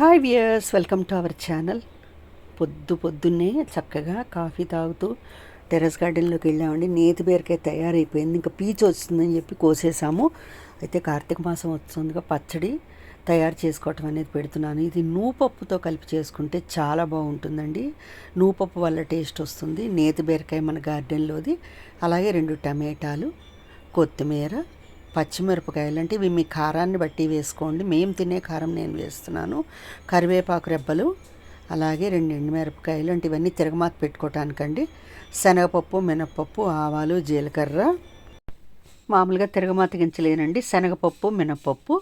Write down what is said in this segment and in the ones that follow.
Hi viewers welcome to our channel పొద్దు పొద్దున్నే చక్కగా కాఫీ తాగుతూ టెర్రస్ గార్డెన్లోకి వెళ్ళామండి. నేతి బీరకాయ తయారైపోయింది. ఇంకా పీచు వస్తుందని చెప్పి కోసేసాము. అయితే కార్తీక మాసం వస్తుందిగా పచ్చడి తయారు చేసుకోవటం అనేది పెడుతున్నాను. ఇది నూపప్పుతో కలిపి చేసుకుంటే చాలా బాగుంటుందండి. నూపప్పు వల్ల టేస్ట్ వస్తుంది. నేతి బీరకాయ మన గార్డెన్లోది అలాగే రెండు టమాటాలు కొత్తిమీర పచ్చిమిరపకాయలు అంటే ఇవి మీ కారాన్ని బట్టి వేసుకోండి. మేము తినే కారం నేను వేస్తున్నాను. కరివేపాకు రెబ్బలు అలాగే రెండు ఎండుమిరపకాయలు అంటే ఇవన్నీ తిరగమాత పెట్టుకోవటానికండి శనగపప్పు మినప్పప్పు ఆవాలు జీలకర్ర. మామూలుగా తిరగమాత గించలేనండి. శనగపప్పు మినప్పప్పు.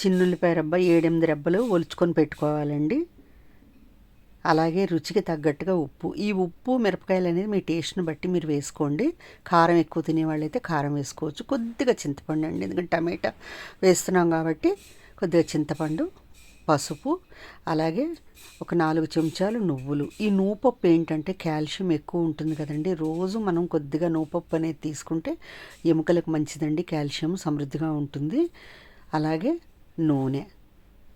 చిన్నుల్లిపాయ రెబ్బ ఏడెనిమిది రెబ్బలు ఒలుచుకొని పెట్టుకోవాలండి. అలాగే రుచికి తగ్గట్టుగా ఉప్పు. ఈ ఉప్పు మిరపకాయలు అనేది మీ టేస్ట్ని బట్టి మీరు వేసుకోండి. కారం ఎక్కువ తినేవాళ్ళైతే కారం వేసుకోవచ్చు. కొద్దిగా చింతపండు అండి. ఎందుకంటే టమాటా వేస్తున్నాం కాబట్టి కొద్దిగా చింతపండు పసుపు అలాగే ఒక నాలుగు చెంచాలు నువ్వులు. ఈ నూపప్పు ఏంటంటే కాల్షియం ఎక్కువ ఉంటుంది కదండి. రోజు మనం కొద్దిగా నూపప్పు అనేది తీసుకుంటే ఎముకలకు మంచిదండి. కాల్షియం సమృద్ధిగా ఉంటుంది. అలాగే నూనె.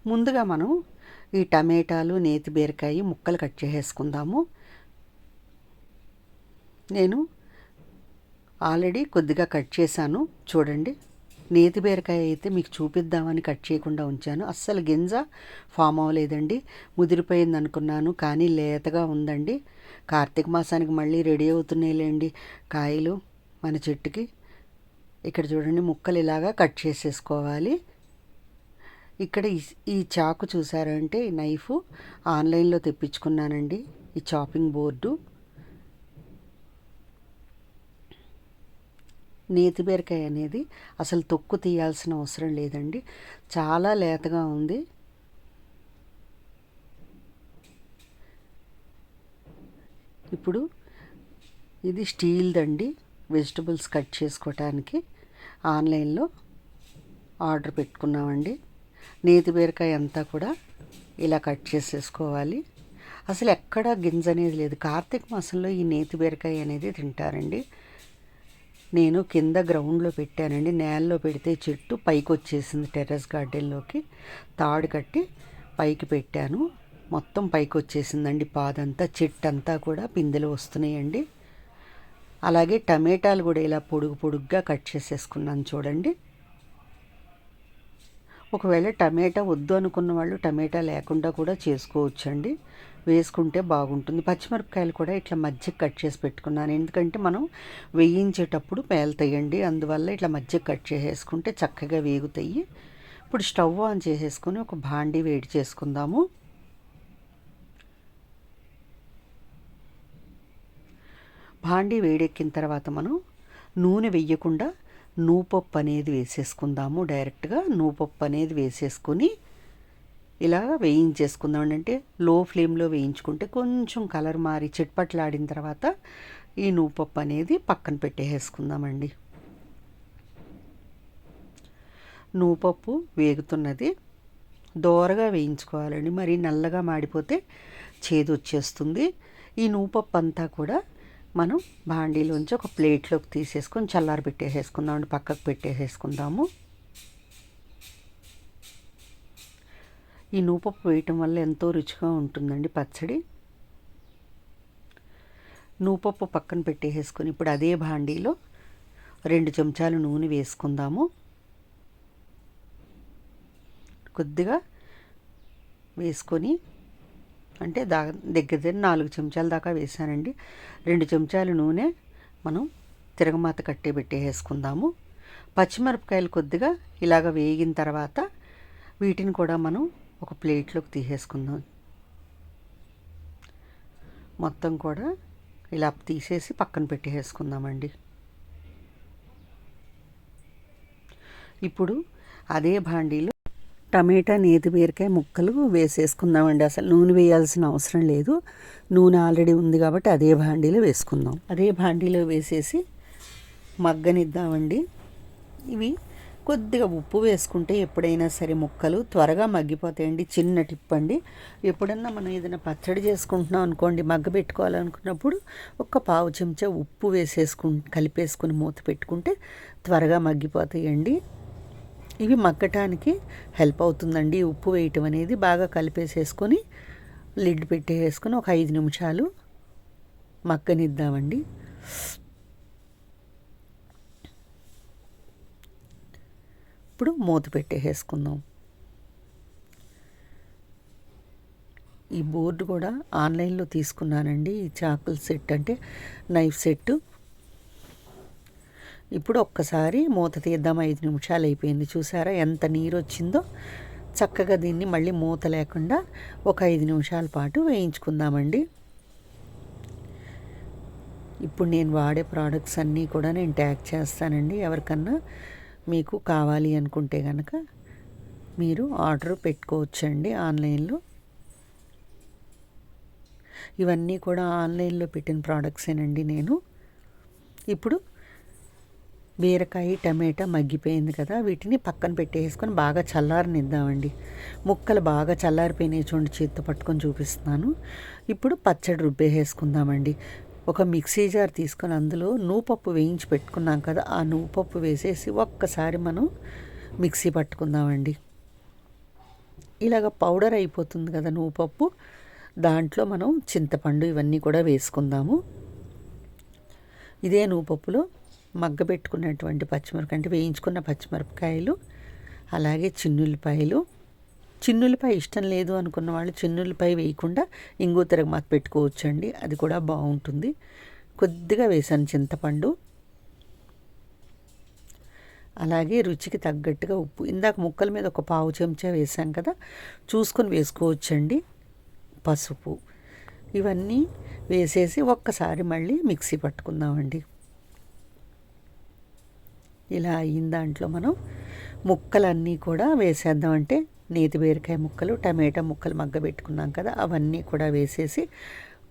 ముందుగా మనం ఈ టమాటాలు నేతి బీరకాయ ముక్కలు కట్ చేసేసుకుందాము. నేను ఆల్రెడీ కొద్దిగా కట్ చేశాను. చూడండి నేతి బీరకాయ అయితే మీకు చూపిద్దామని కట్ చేయకుండా ఉంచాను. అస్సలు గింజ ఫామ్ అవ్వలేదండి. ముదిరిపోయింది అనుకున్నాను కానీ లేతగా ఉందండి. కార్తీక మాసానికి మళ్ళీ రెడీ అవుతున్నాయిలేండి కాయలు మన చెట్టుకి. ఇక్కడ చూడండి ముక్కలు ఇలాగా కట్ చేసేసుకోవాలి. ఇక్కడ ఈ చాకు చూసారంటే ఈ నైఫ్ ఆన్లైన్లో తెప్పించుకున్నానండి. ఈ చాపింగ్ బోర్డు. నేతి బీరకాయ అనేది అసలు తొక్కు తీయాల్సిన అవసరం లేదండి. చాలా లేతగా ఉంది. ఇప్పుడు ఇది స్టీల్దండి. వెజిటబుల్స్ కట్ చేసుకోవటానికి ఆన్లైన్లో ఆర్డర్ పెట్టుకున్నామండి. నేతి బీరకాయ అంతా కూడా ఇలా కట్ చేసేసుకోవాలి. అసలు ఎక్కడ గింజ అనేది లేదు. కార్తీక మాసంలో ఈ నేతి బీరకాయ అనేది తింటారండి. నేను కింద గ్రౌండ్లో పెట్టానండి. నేలలో పెడితే చెట్టు పైకి వచ్చేసింది టెర్రస్ గార్డెన్లోకి. తాడు కట్టి పైకి పెట్టాను. మొత్తం పైకి వచ్చేసిందండి పాదంతా. చెట్టు అంతా కూడా పిందెలు వస్తున్నాయండి. అలాగే టమాటాలు కూడా ఇలా పొడుగు పొడుగ్గా కట్ చేసేసుకున్నాను చూడండి. ఒకవేళ టమాటా వద్దు అనుకున్న వాళ్ళు టమాటా లేకుండా కూడా చేసుకోవచ్చండి. వేసుకుంటే బాగుంటుంది. పచ్చిమిరపకాయలు కూడా ఇట్లా మధ్య కట్ చేసి పెట్టుకున్నాను. ఎందుకంటే మనం వేయించేటప్పుడు పేలుతాయండి అందువల్ల ఇట్లా మధ్య కట్ చేసేసుకుంటే చక్కగా వేగుతాయి. ఇప్పుడు స్టవ్ ఆన్ చేసేసుకొని ఒక భాండి వేడి చేసుకుందాము. భాండి వేడెక్కిన తర్వాత మనం నూనె వెయ్యకుండా నూపప్పు అనేది వేసేసుకుందాము. డైరెక్ట్గా నూపప్పు అనేది వేసేసుకొని ఇలా వేయించేసుకుందాం అంటే లో ఫ్లేమ్లో వేయించుకుంటే కొంచెం కలర్ మారి చిట్పట్లాడిన తర్వాత ఈ నూపప్పు అనేది పక్కన పెట్టేసుకుందామండి నూపప్పు వేగుతున్నది. దోరగా వేయించుకోవాలండి. మరి నల్లగా మాడిపోతే చేదు వచ్చేస్తుంది ఈ నూపప్పు అంతా కూడా మనం బాండీలోంచి ఒక ప్లేట్లోకి తీసేసుకొని చల్లారి పెట్టేసేసుకుందామండి పక్కకు పెట్టేసేసుకుందాము. ఈ నూపప్పు వేయటం వల్ల ఎంతో రుచిగా ఉంటుందండి పచ్చడి. నూపప్పు పక్కన పెట్టేసుకొని ఇప్పుడు అదే బాండీలో రెండు చెంచాలు నూనె వేసుకుందాము. కొద్దిగా వేసుకొని అంటే దా దగ్గర దగ్గర నాలుగు చెంచాల దాకా వేసానండి రెండు చెంచాలు నూనె మనం తిరగమాత కట్టే పెట్టేసుకుందాము పచ్చిమిరపకాయలు కొద్దిగా ఇలాగ వేగిన తర్వాత వీటిని కూడా మనం ఒక ప్లేట్లోకి తీసేసుకుందాం. మొత్తం కూడా ఇలా తీసేసి పక్కన పెట్టేసుకుందామండి. ఇప్పుడు అదే భాండీలో టమాటా నేతి బీరకాయ ముక్కలు వేసేసుకుందామండి. అసలు నూనె వేయాల్సిన అవసరం లేదు. నూనె ఆల్రెడీ ఉంది కాబట్టి అదే భాండీలో వేసుకుందాం. అదే భాండీలో వేసేసి మగ్గనిద్దామండి. ఇవి కొద్దిగా ఉప్పు వేసుకుంటే ఎప్పుడైనా సరే ముక్కలు త్వరగా మగ్గిపోతాయండి. చిన్న టిప్ అండి. ఎప్పుడన్నా మనం ఏదైనా పచ్చడి చేసుకుంటున్నాం అనుకోండి మగ్గ పెట్టుకోవాలనుకున్నప్పుడు ఒక పావు చెంచా ఉప్పు వేసేసుకు కలిపేసుకుని మూత పెట్టుకుంటే త్వరగా మగ్గిపోతాయండి. ఇవి మగ్గటానికి హెల్ప్ అవుతుందండి. ఉప్పు వేయటం అనేది బాగా కలిపేసేసుకొని లిడ్ పెట్టేసుకొని ఒక ఐదు నిమిషాలు మగ్గనిద్దామండి. ఇప్పుడు మూత పెట్టేసుకుందాం ఈ బోర్డు కూడా ఆన్లైన్లో తీసుకున్నానండి. ఈ చాకుల సెట్ అంటే నైఫ్ సెట్. ఇప్పుడు ఒక్కసారి మూత తీద్దాం. ఐదు నిమిషాలు అయిపోయింది. చూసారా ఎంత నీరు వచ్చిందో చక్కగా దీన్ని మళ్ళీ మూత లేకుండా ఒక ఐదు నిమిషాల పాటు వేయించుకుందామండి. ఇప్పుడు నేను వాడే ప్రోడక్ట్స్ అన్నీ కూడా నేను ట్యాగ్ చేస్తానండి. ఎవరికన్నా మీకు కావాలి అనుకుంటే కనుక మీరు ఆర్డర్ పెట్టుకోవచ్చండి ఆన్లైన్లో. ఇవన్నీ కూడా ఆన్లైన్లో పెట్టిన ప్రోడక్ట్సేనండి నేను. ఇప్పుడు బీరకాయ టమాటా మగ్గిపోయింది కదా వీటిని పక్కన పెట్టేసుకొని బాగా చల్లారనిద్దామండి. ముక్కలు బాగా చల్లారిపోయినాయి చూడండి చేత్తో పట్టుకొని చూపిస్తున్నాను. ఇప్పుడు పచ్చడి రుబ్బేసేసుకుందామండి. ఒక మిక్సీ జార్ తీసుకొని అందులో నూపప్పు వేయించి పెట్టుకున్నాం కదా ఆ నూపప్పు వేసేసి ఒక్కసారి మనం మిక్సీ పట్టుకుందామండి. ఇలాగ పౌడర్ అయిపోతుంది కదా నూపప్పు దాంట్లో మనం చింతపండు ఇవన్నీ కూడా వేసుకుందాము. ఇదే నూపప్పులో మగ్గబెట్టుకున్నటువంటి పచ్చిమిరపకాయ అంటే వేయించుకున్న పచ్చిమిరపకాయలు అలాగే చిన్నులపాయలు చిన్నులపై ఇష్టం లేదు అనుకున్న వాళ్ళు చిన్నులపై వేయకుండా ఇంగు తిరగమాత పెట్టుకోవచ్చండి. అది కూడా బాగుంటుంది. కొద్దిగా వేసాను చింతపండు. అలాగే రుచికి తగ్గట్టుగా ఉప్పు. ఇందాక ముక్కల మీద ఒక పావు చెంచా వేసాం కదా చూసుకొని వేసుకోవచ్చండి. పసుపు. ఇవన్నీ వేసేసి ఒక్కసారి మళ్ళీ మిక్సీ పట్టుకుందామండి. ఇలా అయిన దాంట్లో మనం ముక్కలన్నీ కూడా వేసేద్దాం. అంటే నేతి బీరకాయ ముక్కలు టమాటా ముక్కలు మగ్గబెట్టుకున్నాం కదా అవన్నీ కూడా వేసేసి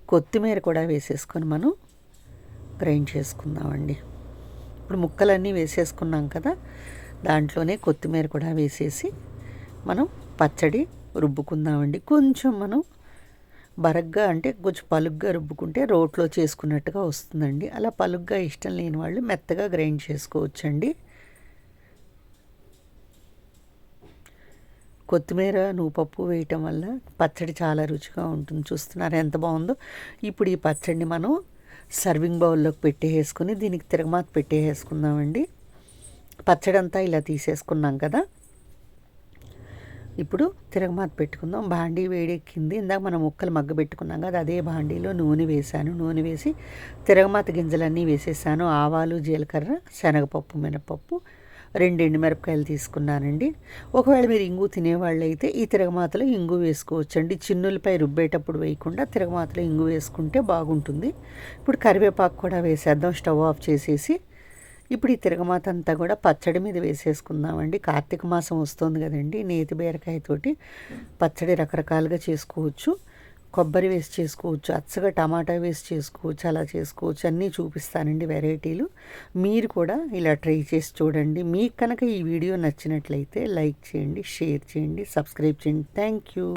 కొత్తిమీర కూడా వేసేసుకొని మనం గ్రైండ్ చేసుకుందామండి. ఇప్పుడు ముక్కలన్నీ వేసేసుకున్నాం కదా దాంట్లోనే కొత్తిమీర కూడా వేసేసి మనం పచ్చడి రుబ్బుకుందామండి. కొంచెం మనం బరగ్గా అంటే కొంచెం పలుగ్గా రుబ్బుకుంటే రోట్లో చేసుకున్నట్టుగా వస్తుందండి. అలా పలుగ్గా ఇష్టం లేని వాళ్ళు మెత్తగా గ్రైండ్ చేసుకోవచ్చండి. కొత్తిమీర నువ్వుపప్పు వేయటం వల్ల పచ్చడి చాలా రుచిగా ఉంటుంది. చూస్తున్నారు ఎంత బాగుందో. ఇప్పుడు ఈ పచ్చడిని మనం సర్వింగ్ బౌల్లోకి పెట్టేసుకుని దీనికి తిరగమాత పెట్టేసుకుందామండి. పచ్చడి అంతా ఇలా తీసేసుకున్నాం కదా. ఇప్పుడు తిరగమాత పెట్టుకుందాం. బాండీ వేడెక్కింది. ఇందాక మనం ముక్కలు మగ్గ పెట్టుకున్నాం కదా అదే బాండీలో నూనె వేసాను నూనె వేసి తిరగమాత గింజలన్నీ వేసేసాను. ఆవాలు జీలకర్ర శనగపప్పు మినపప్పు రెండు ఎండుమిరపకాయలు తీసుకున్నానండి. ఒకవేళ మీరు ఇంగు తినేవాళ్ళు అయితే ఈ తిరగమాతలో ఇంగు వేసుకోవచ్చండి. చిన్నులపై రుబ్బేటప్పుడు వేయకుండా తిరగమాతలో ఇంగు వేసుకుంటే బాగుంటుంది. ఇప్పుడు కరివేపాకు కూడా వేసేద్దాం. స్టవ్ ఆఫ్ చేసేసి ఇప్పుడు ఈ తిరగమాత అంతా కూడా పచ్చడి మీద వేసేసుకుందామండి. కార్తీక మాసం వస్తుంది కదండి. నేతి బీరకాయతోటి పచ్చడి రకరకాలుగా చేసుకోవచ్చు. కొబ్బరి వేసి చేసుకోవచ్చు. అచ్చగా టమాటా వేసి చేసుకోవచ్చు. అలా చేసుకోవచ్చు. అన్నీ చూపిస్తానండి వెరైటీలు. మీరు కూడా ఇలా ట్రై చేసి చూడండి. మీకు కనుక ఈ వీడియో నచ్చినట్లయితే లైక్ చేయండి షేర్ చేయండి సబ్స్క్రైబ్ చేయండి. Thank you.